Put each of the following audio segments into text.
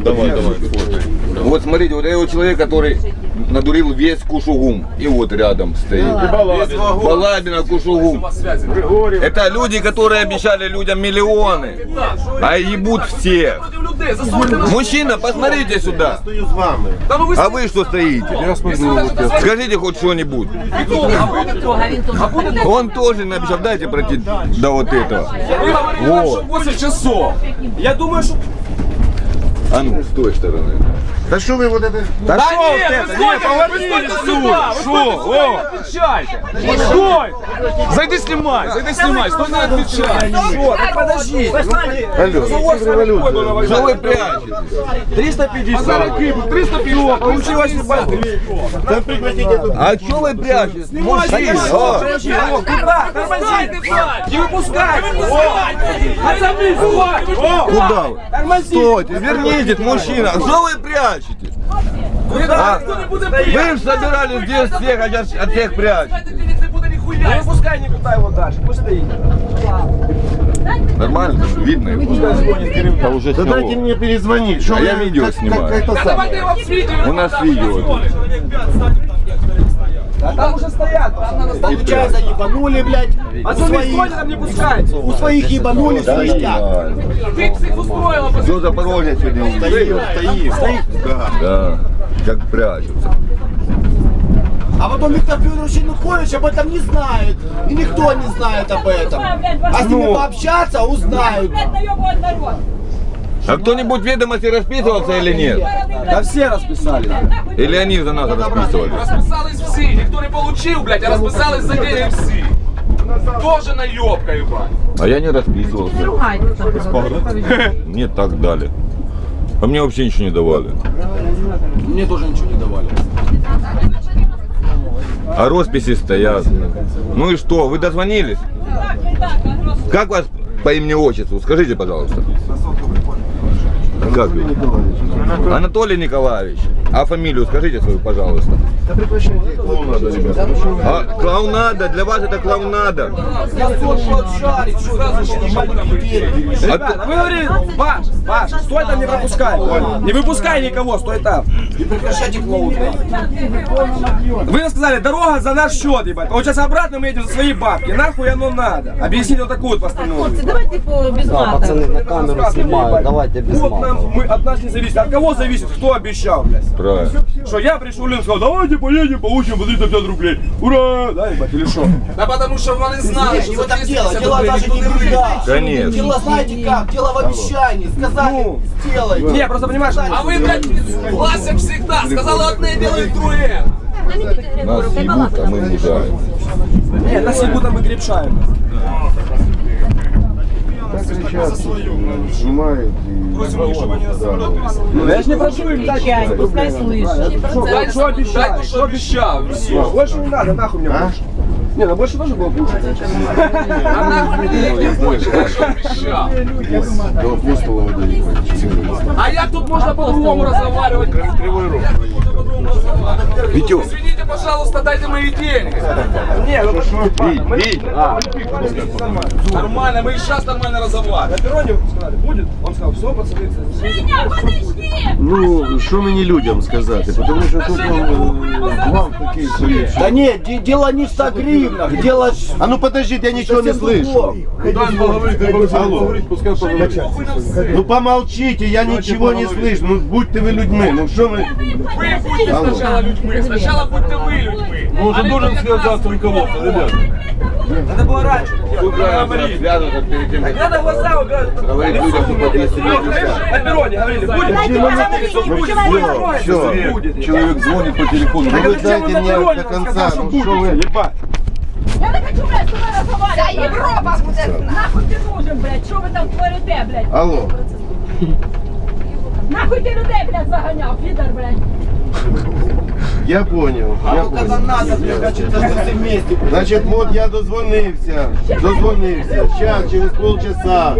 Давай, давай, Вот смотрите, вот этого человек, который надурил весь Кушугум. И вот рядом стоит. Балабина, Кушугум. Это люди, которые обещали людям миллионы. А ебут всех. Мужчина, посмотрите сюда. А вы что стоите? Скажите хоть что-нибудь. Он тоже обещал, дайте пройти до вот этого. Вот. 8 часов. Я думаю, что... А ну, с той стороны. Да что вы вот это... Да, нет, вы стойте, вы стойте сюда! Вы стойте сюда и отвечайте! Стой! Зайди снимай, зайди снимай, стой не отвечай! Что? Так подожди! Алло, Что вы прячете? 350! 350! Получилось да прекратите тут. А что вы прячете? Мужчина, а. Куда? Тормози! Не выпускай! Отзови, Куда вы? Тормози! Стойте, верните, мужчина. Что вы прячете? Куда? Вы же собирались здесь всех, а от всех прячете. Не выпускай никуда его дальше, пусть стоит. Нормально, видно его. Да уже Да дайте мне перезвонить. Что А я видео как- снимаю. Как, как это самое? У нас видео. А там уже стоят, пацаны. Получается, ебанули, блядь. У Пацаны, своих, там не пускайте. у своих ебанули, Да, свистят. Ты всех устроила, Все Запорожье сегодня Стоит, стоит, стоит. Да. Да, как прячутся. А потом Виктор Федорович Янукович об этом не знает. И никто не знает об этом. А с ними пообщаться узнают. А кто-нибудь в ведомости расписывался или нет? Да все расписали. Или они за нас расписывали? Розписались всі, ніхто не получив, блядь, а розписались за деньги всі. Тоже наебка, ебать. А я не расписывался. Мне так дали. А мне вообще ничего не давали. Мне тоже ничего не давали. А росписи стоят. Ну и что, вы дозвонились? Как вас по имени отчеству? Скажите, пожалуйста. Как вы? Анатолий Николаевич. А фамилию скажите свою, пожалуйста. Да прекращайте клоунада, ребята. А, клоунада, для вас это клоунада. А Ребята, вы говорили, Паш, Паш, стой там, не пропускай. Не выпускай никого, стой там. И прекращайте клоуна. Вы нам сказали, дорога за наш счет, ебать. А вот сейчас обратно мы едем за свои бабки. Нахуй оно надо. Объясните вот такую вот постановку. Давайте по без мата. на камеру снимают, давайте без вот нам, мы, от нас не зависит. От кого зависит? Кто обещал, блядь? Правильно. Что я пришел, Лен сказал, давайте поедем, получим по 350 рублей. Ура! Да, ебать, или что? Да потому знали, Не що в этом за дело. 250 Дело рублей даже не в. Конечно. Дело знаете как? Дело в обещании. Сказали, Ну. сделайте. Не, просто понимаешь, А ви, блядь, власть як всегда, сказали одне, делають друге. Нас ебут, а мы мужаем. не, нас ебут, а мы крепшаем Так кричат, снимают и... Да. Ну, я ж не прошу им дать Чай, пускай слышит. Что, Дайте, что обещал? дайте, що обіщав. Все. Больше не надо, нахуй мне А? больше. Не, ну больше тоже было кушать. А нахуй мені їх не хоче, а що обіщав? До апостола выдают. А як тут можна по-другому розмовляти? Кривой рог. Витек, Извините, пожалуйста, дайте мої деньги. Не, ну Вить, Вить. Нормально, мы и сейчас нормально разговариваем. на перроне сказали, будет? Он сказал, все, пацаны, Ну, що мені людям сказати? Тому що тут он, вам такий свої. Да нет, де- дело не в 100 гривнах. Дело ж- А ну подождите, я ничего не совсем слышу. другом. Алло. Ну помолчите, я ничего не слышу. Ну будьте ви людьми. Ну що ви? Вы будете сначала людьми, сначала будьте вы людьми. Ну, Он же должен связаться руководством, ребята. Надо было раньше. Связываться перед тем, как Надо глаза убирать. говорить людям, что по 200 На перроне говорили, будет? Все. Человек звонит по телефону. Ну вы дайте мне до конца. Ну? Ебать. Я не хочу, блядь, тобою розмовляти. Та Європа буде. Нахуй ти нужен, блядь, що ви там творите, блядь? Алло. Нахуй ти людей, блядь, заганяв, підар, блядь. Я понял, я Когда понял. надо, блядь, значит, должны все вместе. блядь. Значить, от я дозвонився, дозвонився. Зараз, через полчаса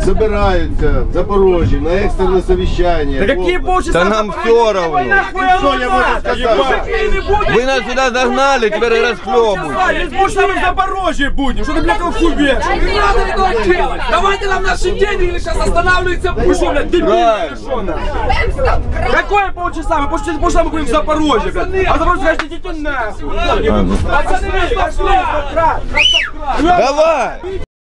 збираються в Запорожжі на екстрене совіщання. Да какие полчаса? Да нам все равно. Що я можу сказати? Вы нас сюда загнали, теперь. Здесь больше мы в Запорожье будем. Что ты, блядь, в хуй Не надо этого делать! Давайте нам наши деньги или сейчас останавливается Вы что, блядь, что, нахуй? Какое полчаса? Мы полчаса мы будем в Запорожье, А Запорожье, скажете, идите нахуй. Пацаны! Давай!